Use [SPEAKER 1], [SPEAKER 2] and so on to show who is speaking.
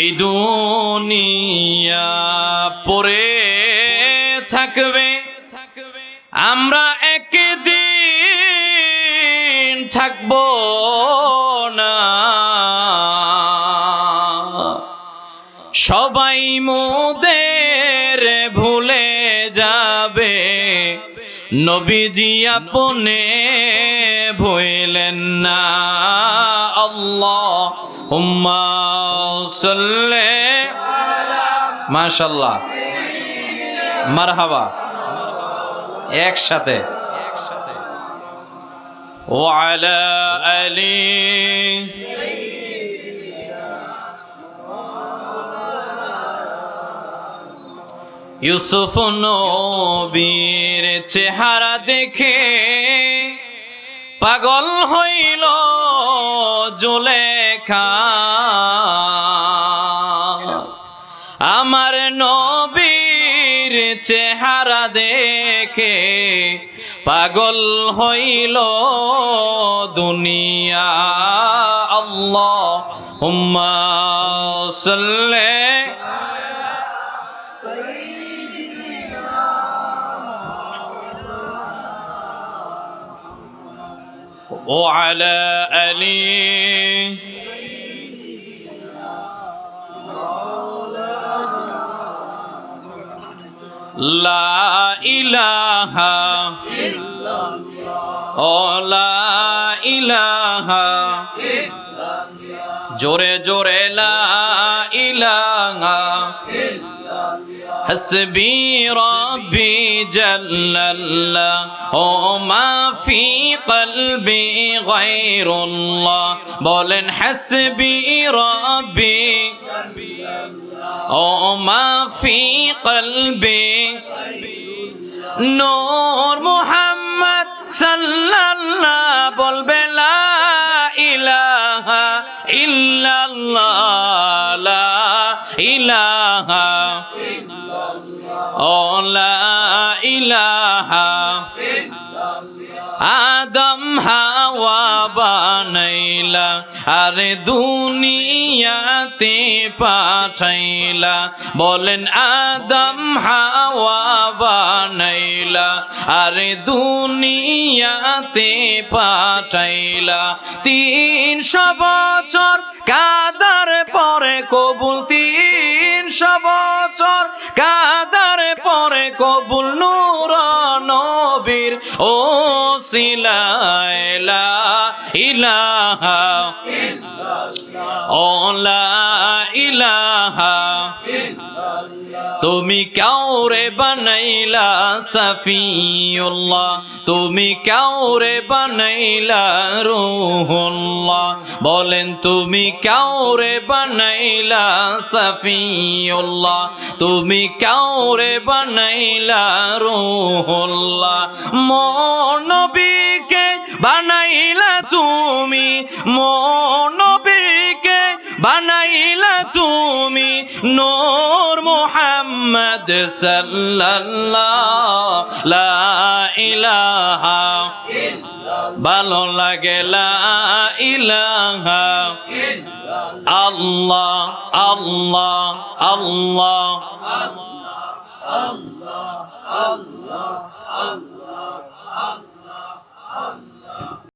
[SPEAKER 1] এই দুনিয়া পরে থাকবে, আমরা একদিন থাকব না। সবাই মোদের ভুলে যাবে, নবীজি আপনে ভইলেন না। আল্লাহ উম্মা সাল্লে মাশাল্লাহ মারহাবা একসাথে وعلى آله ইউসুফ নবীর চেহারা দেখে পাগল হইল জোলেখা নবীর চেহারা দেখে পাগল হইল দুনিয়া আল্লাহ হুম্মা সাল্লে وعلى آله লা ইলাহা ও ইলাহা জোরে জোরে, লা ইলাহা হাসবি রব্বি জাল্লাল্লাহ। ও মা ফি কলবি গায়রুল্লাহ। বলেন, হাসবি রব্বি জাল্লাল্লাহ। أو ما في قلبي نور محمد صلى الله بلبي لا إله إلا الله لا إله أو لا إله আরে দুনিয়াতে পাঠাইলা। বলেন, আদম হাওয়া বানাইলা, আরে দুনিয়াতে পাঠাইলা। তিনশো বছর কাদার পরে কবুল তিনশো বছর কাদার পরে কবুল, নূর নবীর ও সিলাইলা ইলাহা। ও লা ইলাহা তুমি কাউরে বানাইলা সাফিউল্লাহ। তুমি কাউরে বানাইলা রুহুল্লাহ। বলেন, তুমি কাউরে বানাইলা সাফিউল্লাহ। তুমি কাউরে বানাইলা রুহুল্লাহ। মনবীকে বানাইলা তুমি মনবীকে বানাইলা তুমি নূর মুহাম্মদ সাল্লাল্লাহ, লা ইলাহা ভালো লাগে ইলাহা আল্লাহ আল্লাহ আল্লাহ।